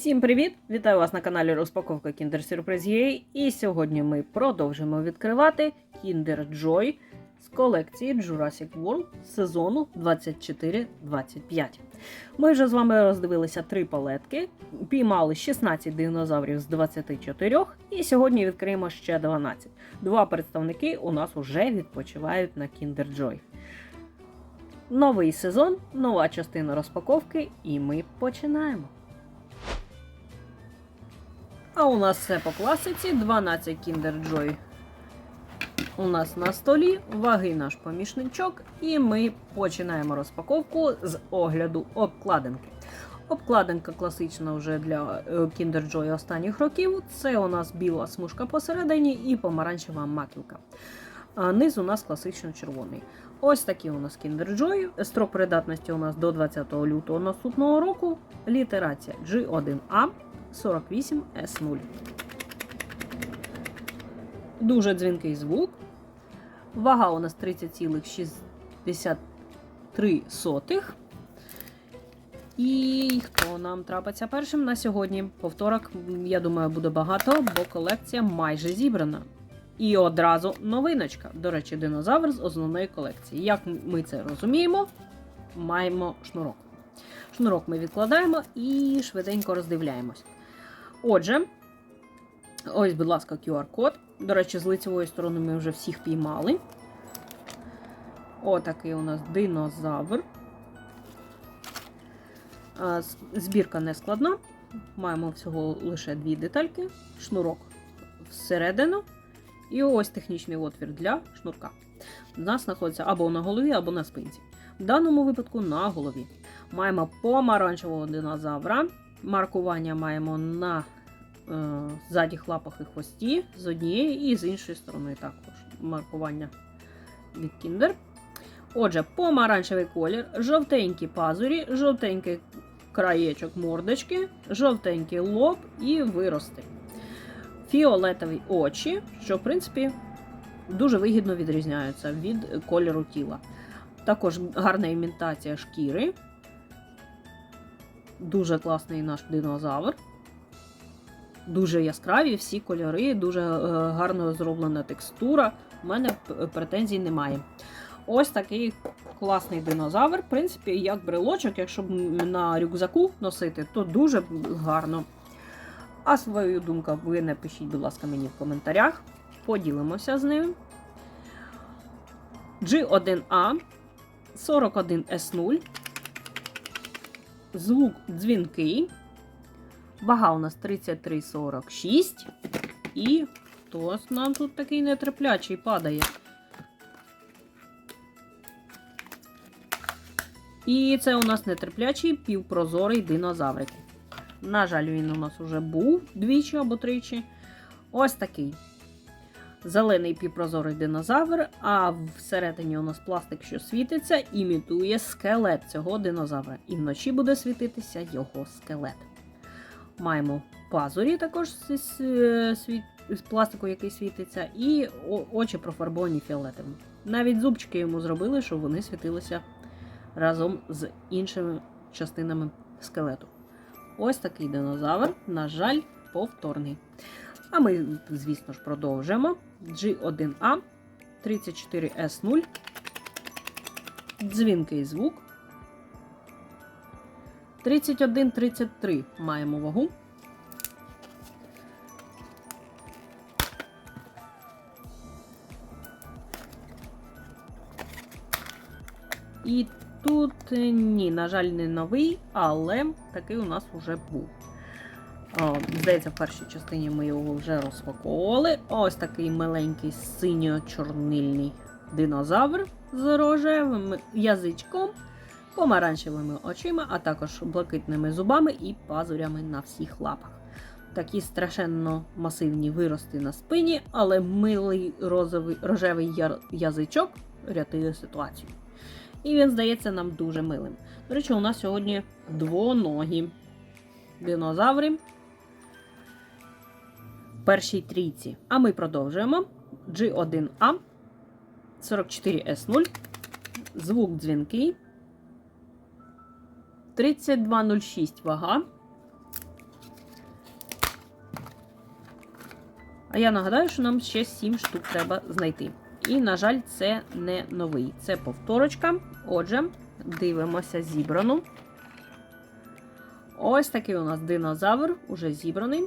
Всім привіт! Вітаю вас на каналі Розпаковка Kinder Surprise UA. І сьогодні ми продовжимо відкривати Kinder Joy з колекції Jurassic World сезону 24-25. Ми вже з вами роздивилися три палетки, піймали 16 динозаврів з 24, і сьогодні відкриємо ще 12. Два представники у нас вже відпочивають на Kinder Joy. Новий сезон, нова частина розпаковки, і ми починаємо. А у нас все по класиці. 12 Kinder Joy у нас на столі, ваги наш помічничок, і ми починаємо розпаковку з огляду обкладинки. Обкладинка класична вже для е, Kinder Joy останніх років. Це у нас біла смужка посередині і помаранчева маківка. А низ у нас класично червоний. Ось такі у нас Kinder Joy. Строк придатності у нас до 20 лютого наступного року. Літерація G1A. 48S0. Дуже дзвінкий звук. Вага у нас 30,63. І хто нам трапиться першим на сьогодні? Повторок, я думаю, буде багато, бо колекція майже зібрана. І одразу новиночка. До речі, динозавр з основної колекції. Як ми це розуміємо, маємо шнурок. Шнурок ми відкладаємо і швиденько роздивляємось. Отже, ось, будь ласка, QR-код. До речі, з лицевої сторони ми вже всіх піймали. Отакий у нас динозавр. Збірка не складна. Маємо всього лише дві детальки, шнурок всередину. І ось технічний отвір для шнурка. У нас знаходиться або на голові, або на спинці. В даному випадку на голові. Маємо помаранчевого динозавра. Маркування маємо на е, задніх лапах і хвості з однієї і з іншої сторони також маркування від Kinder. Отже, помаранчевий колір, жовтенькі пазурі, жовтенький краєчок мордочки, жовтенький лоб і вирости. Фіолетові очі, що, в принципі, дуже вигідно відрізняються від кольору тіла. Також гарна імітація шкіри. Дуже класний наш динозавр. Дуже яскраві всі кольори, дуже е, гарно зроблена текстура. У мене претензій немає. Ось такий класний динозавр. В принципі, як брелочок, якщо на рюкзаку носити, то дуже гарно. А свою думку ви напишіть, будь ласка, мені в коментарях. Поділимося з ним. G1A 41S0. Звук дзвінкий. Вага у нас 33,46. І хтось нам тут такий нетерплячий падає. І це у нас нетерплячий півпрозорий динозаврик. На жаль, він у нас вже був двічі або тричі. Ось такий. Зелений півпрозорий динозавр, а всередині у нас пластик, що світиться, імітує скелет цього динозавра. І вночі буде світитися його скелет. Маємо пазурі також з, з, пластику, який світиться, і очі профарбовані фіолетовим. Навіть зубчики йому зробили, щоб вони світилися разом з іншими частинами скелету. Ось такий динозавр, на жаль, повторний. А ми, звісно ж, продовжуємо. G1A 34S0. Дзвінкий звук. 31-33 маємо вагу. І тут ні, на жаль, не новий, але такий у нас вже був. О, Здається, в першій частині ми його вже розпаковували. Ось такий маленький синьо-чорнильний динозавр з рожевим язичком, помаранчевими очима, а також блакитними зубами і пазурями на всіх лапах. Такі страшенно масивні вирости на спині, але милий розовий, рожевий язичок рятує ситуацію. І він здається нам дуже милим. До речі, у нас сьогодні двоногі динозаври першій трійці. А ми продовжуємо. G1A 44S0. Звук дзвінкий. 3206 вага. А я нагадаю, що нам ще 7 штук треба знайти. І, на жаль, це не новий. Це повторочка. Отже, дивимося зібрану. Ось такий у нас динозавр, уже зібраний.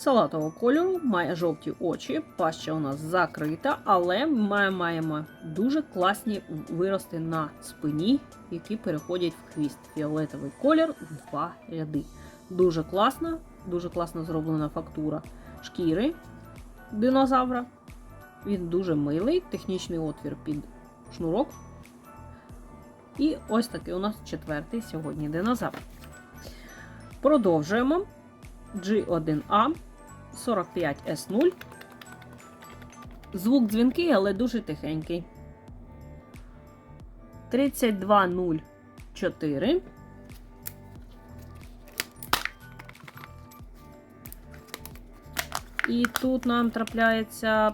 Салатового кольору, має жовті очі, паща у нас закрита, але ми маємо дуже класні вирости на спині, які переходять в хвіст. Фіолетовий колір, два ряди. Дуже класна, дуже класно зроблена фактура шкіри динозавра. Він дуже милий, технічний отвір під шнурок. І ось такий у нас четвертий сьогодні динозавр. Продовжуємо. G1A 45S0. Звук дзвінкий, але дуже тихенький. 3204. І тут нам трапляється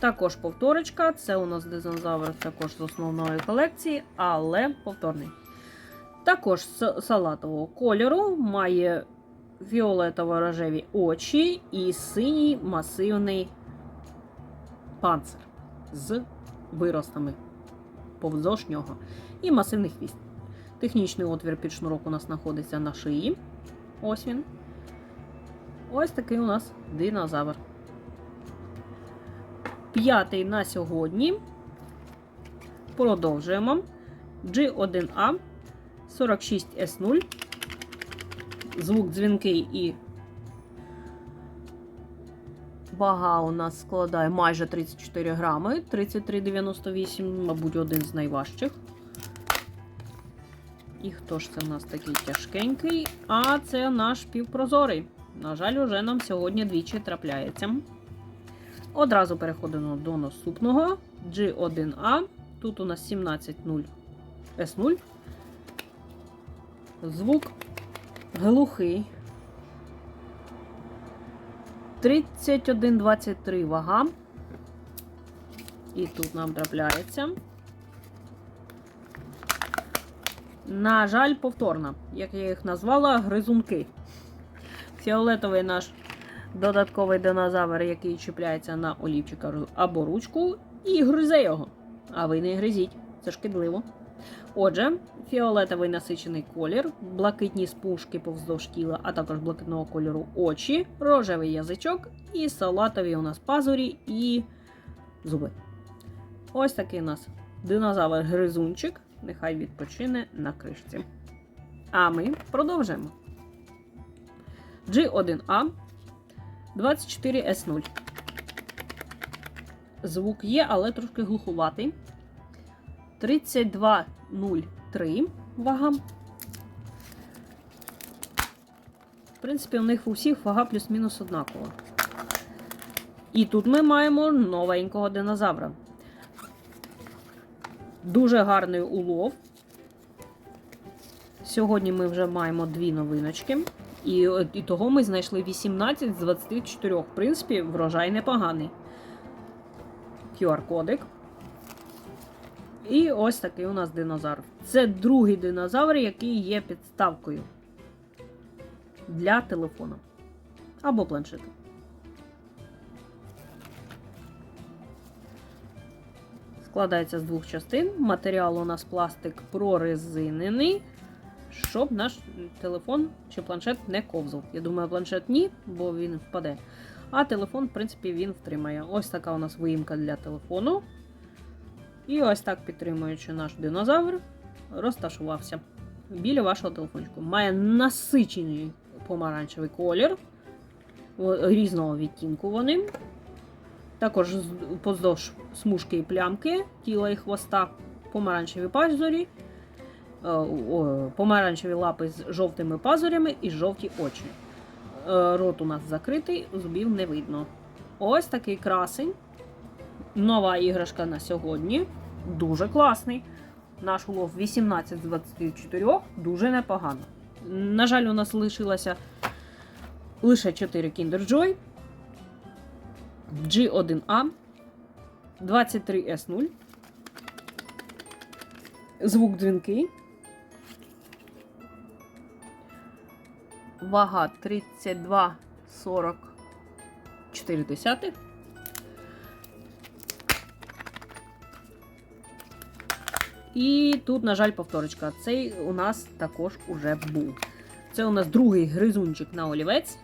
також повторочка. Це у нас динозавр також з основної колекції, але повторний. Також с- салатового кольору має фіолетово-рожеві очі і синій масивний панцир з виростами повздовж нього. І масивний хвіст. Технічний отвір під шнурок у нас знаходиться на шиї. Ось він. Ось такий у нас динозавр. П'ятий на сьогодні. Продовжуємо. G1A 46S0. Звук дзвінкий і вага у нас складає майже 34 грами. 33,98, мабуть, один з найважчих. І хто ж це в нас такий тяжкенький? А це наш півпрозорий. На жаль, уже нам сьогодні двічі трапляється. Одразу переходимо до наступного G1A. Тут у нас 17.0 S0. Звук глухий. 31,23 вага. І тут нам трапляється. На жаль, повторна, як я їх назвала, гризунки. Фіолетовий наш додатковий динозавр, який чіпляється на олівчика або ручку, і гризе його. А ви не гризіть, це шкідливо. Отже, фіолетовий насичений колір, блакитні спушки повздовж тіла, а також блакитного кольору очі, рожевий язичок і салатові у нас пазурі і зуби. Ось такий у нас динозавр-гризунчик. Нехай відпочине на кришці. А ми продовжуємо. G1A 24S0. Звук є, але трошки глухуватий. 32,03 вага. В принципі, у них у всіх вага плюс-мінус однакова. І тут ми маємо новенького динозавра. Дуже гарний улов. Сьогодні ми вже маємо дві новиночки. І, і того ми знайшли 18 з 24. В принципі, врожай непоганий. QR-кодик. І ось такий у нас динозавр. Це другий динозавр, який є підставкою для телефону або планшету. Складається з двох частин. Матеріал у нас пластик прорезинений, щоб наш телефон чи планшет не ковзав. Я думаю, планшет ні, бо він впаде. А телефон, в принципі, він втримає. Ось така у нас виїмка для телефону. І ось так, підтримуючи наш динозавр, розташувався біля вашого телефончику. Має насичений помаранчевий колір різного відтінку вони. Також поздовж смужки і плямки тіла і хвоста, помаранчеві пазурі, е, помаранчеві лапи з жовтими пазурями і жовті очі. Е, Рот у нас закритий, зубів не видно. Ось такий красень. Нова іграшка на сьогодні. Дуже класний. Наш улов 18 з 24, дуже непогано. На жаль, у нас лишилося лише 4 Kinder Joy. G1A 23S0. Звук дзвінки. Вага 32,40 І тут, на жаль, повторочка. Цей у нас також уже був. Це у нас другий гризунчик на олівець.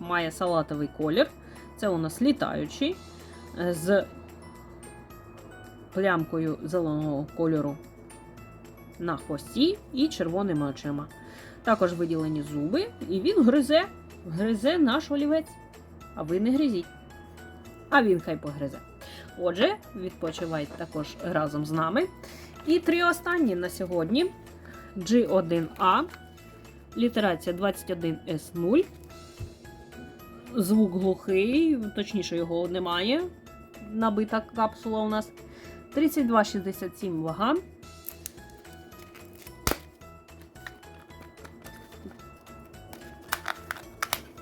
Має салатовий колір. Це у нас літаючий е, з плямкою зеленого кольору на хвості і червоними очима. Також виділені зуби, і він гризе, гризе наш олівець. А ви не гризіть. А він хай погризе. Отже, відпочивайте також разом з нами. І три останні на сьогодні: G1A, літерація 21S0. Звук глухий, точніше, його немає. Набита капсула у нас. 3267 вага.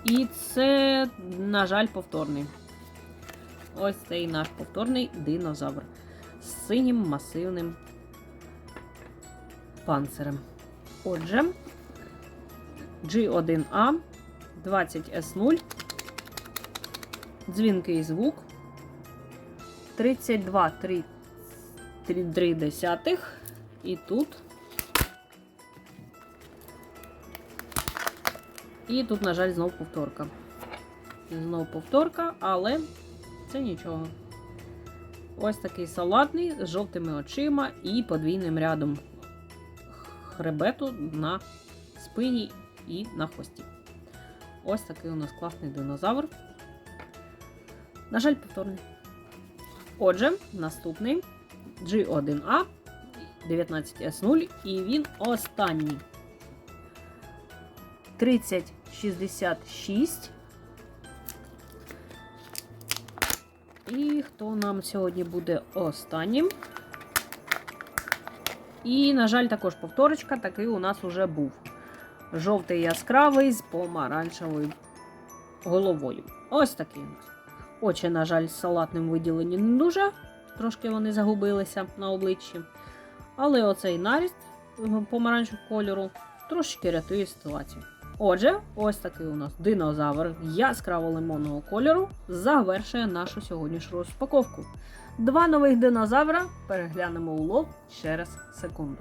І це, на жаль, повторний. Ось цей наш повторний динозавр з синім масивним панцирем. Отже, G1A 20S0, дзвінкий звук 32,3 десятих. І тут. І тут, на жаль, знов повторка. Знов повторка, але це нічого. Ось такий салатний з жовтими очима і подвійним рядом хребету на спині і на хвості. Ось такий у нас класний динозавр. На жаль, повторний. Отже, наступний G1A 19S0, і він останній. 3066. І хто нам сьогодні буде останнім? І, на жаль, також повторочка, такий у нас уже був. Жовтий яскравий з помаранчевою головою. Ось такий у нас. Очі, на жаль, салатним виділені не дуже. Трошки вони загубилися на обличчі. Але оцей наріст помаранчевого кольору трошки рятує ситуацію. Отже, ось такий у нас динозавр яскраво лимонного кольору завершує нашу сьогоднішню розпаковку. Два нових динозавра переглянемо улов через секунду.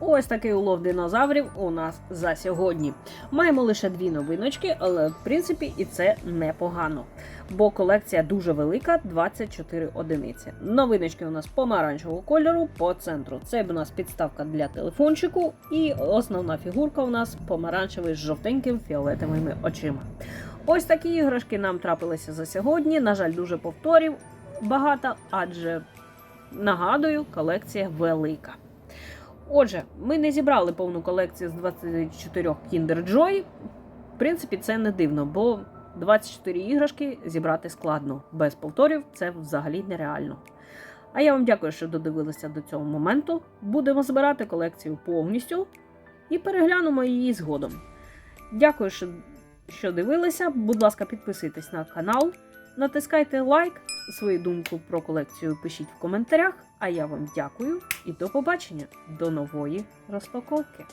Ось такий улов динозаврів у нас за сьогодні. Маємо лише дві новиночки, але в принципі і це непогано. Бо колекція дуже велика 24 одиниці. Новиночки у нас помаранчевого кольору по центру. Це у нас підставка для телефончику, і основна фігурка у нас помаранчевий з жовтеньким фіолетовими очима. Ось такі іграшки нам трапилися за сьогодні. На жаль, дуже повторів багато, адже нагадую, колекція велика. Отже, ми не зібрали повну колекцію з 24 Kinder Joy. В принципі, це не дивно, бо 24 іграшки зібрати складно. Без повторів це взагалі нереально. А я вам дякую, що додивилися до цього моменту. Будемо збирати колекцію повністю і переглянемо її згодом. Дякую, що, дивилися. Будь ласка, підписуйтесь на канал, натискайте лайк, свою думку про колекцію пишіть в коментарях. А я вам дякую і до побачення до нової розпаковки.